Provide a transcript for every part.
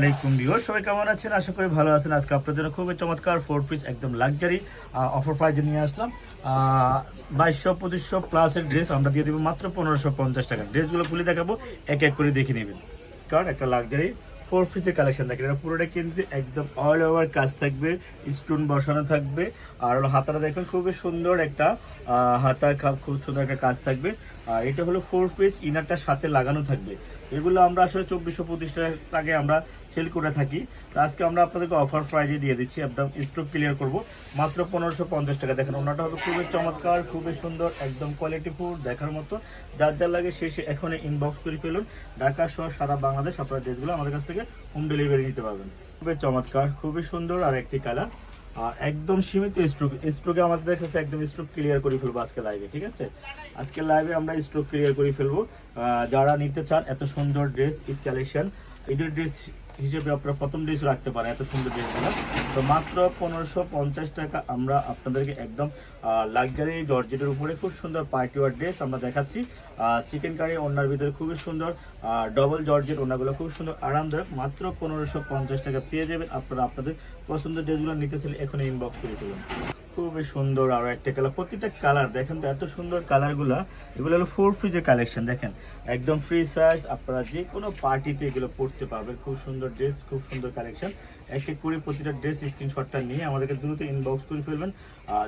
আলাইকুম ভিউয়ার সবাই কেমন আছেন? আশা করি ভালো আছেন। আজকে আপনাদের জন্য খুবই চমৎকার ফোর পিস একদম লাক্সারি অফার প্রাইজে নিয়ে আসলাম। বাইশশো, পঁচিশশো প্লাসের ড্রেস আমরা দিয়ে দেবো মাত্র পনেরোশো পঞ্চাশ টাকা। ড্রেসগুলো খুলে দেখাবো, এক এক করে দেখে নেবেন। কারণ একটা লাক্সারি ফোর পিসের কালেকশন থাকে এটা পুরোটা কিন্তু একদম অল ওভার কাজ থাকবে স্টোন বসানো থাকবে। আর হাতাটা দেখবেন খুবই সুন্দর একটা খা- খুব সুন্দর একটা কাজ থাকবে। আর এটা হলো ফোর পিস ইনারটা সাথে লাগানো থাকবে। এগুলো আমরা আসলে চব্বিশশো পঁচিশ টাকায় আমরা সেল করে থাকি। তো আজকে আমরা আপনাদেরকে অফার প্রাইজে দিয়ে দিচ্ছি, একদম স্টক ক্লিয়ার করব। মাত্র পনেরোশো পঞ্চাশ টাকা। দেখেন, ওনাটা হবে খুবই চমৎকার, খুবই সুন্দর, একদম কোয়ালিটি ফুড দেখার মতো। যার যার লাগে সে এখন ইনবক্স করে ফেলুন। ঢাকা সহ সারা বাংলাদেশ আপনার ড্রেসগুলো আমাদের কাছ থেকে হোম ডেলিভারি নিতে পারবেন। খুবই চমৎকার, খুবই সুন্দর আর একটি কালার আর একদম সীমিত স্ট্রোক স্ট্রোকে আমাদের কাছে একদম স্ট্রোক ক্লিয়ার করে ফেলব আজকে লাইভে ঠিক আছে? আজকে লাইভে আমরা স্ট্রোক ক্লিয়ার করে ফেলব। যারা নিতে চান, এত সুন্দর ড্রেস ঈদ কালেকশন ঈদের ড্রেস হিসেবে আপনারা প্রথম ড্রেস রাখতে পারেন, এত সুন্দর ড্রেসগুলো তো মাত্র পনেরোশো পঞ্চাশ টাকা আমরা আপনাদেরকে একদম লাক্সারি জর্জেটের উপরে খুব সুন্দর পার্টি ওয়ার ড্রেস আমরা দেখাচ্ছি। চিকেন কারি ওনার ভিতরে খুবই সুন্দর ডবল জর্জেট ওনাগুলো খুব সুন্দর, আরামদায়ক। মাত্র পনেরোশো পঞ্চাশ টাকা পেয়ে যাবেন। আপনারা আপনাদের পছন্দের ড্রেসগুলো নিতে চাইলে এখন ইনবক্স করে ফেলুন খুবই সুন্দর আরও একটা কালার প্রতিটা কালার দেখেন তো এত সুন্দর কালারগুলো এগুলো হলো ফোর ফ্রিজের কালেকশন দেখেন। একদম ফ্রি সাইজ আপনারা যে কোনো পার্টিতে এগুলো পড়তে পারবেন। খুব সুন্দর ড্রেস খুব সুন্দর কালেকশন এক এক করে প্রতিটা ড্রেস স্ক্রিনশটটা নিয়ে আমাদেরকে দ্রুত ইনবক্স করে ফেলবেন।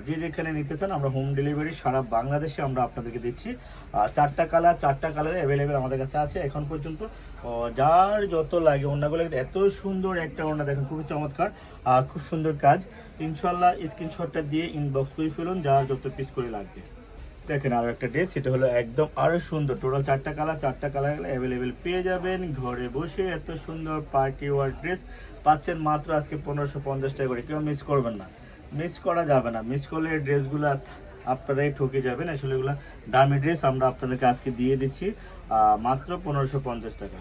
যে যেখানে নিতে চান, আমরা হোম ডেলিভারি সারা বাংলাদেশে আমরা আপনাদেরকে দিচ্ছি। আর চারটা কালার চারটা কালার অ্যাভেলেবেল আমাদের কাছে আছে এখন পর্যন্ত। যার যত লাগে ওনাগুলো এত সুন্দর একটা ওনা দেখেন, খুবই চমৎকার। খুব সুন্দর কাজ। ইনশাল্লাহ স্ক্রিনশটটা দিয়ে ইনবক্স করে ফেলুন যার যত পিস করে লাগবে। দেখেন আরও একটা ড্রেস সেটা হলো একদম আরও সুন্দর। টোটাল চারটা কালার চারটা কালার অ্যাভেলেবেল পেয়ে যাবেন। ঘরে বসে এত সুন্দর পার্টি ওয়ার ড্রেস পাচ্ছেন মাত্র আজকে পনেরোশো পঞ্চাশ টাকা করে। কেউ মিস করবেন না। মিস করা যাবে না। মিস করলে ড্রেসগুলো আপনারাই ঠকে যাবেন। আসলে এগুলো দামি ড্রেস আমরা আপনাদেরকে আজকে দিয়ে দিচ্ছি মাত্র পনেরোশো পঞ্চাশ টাকা।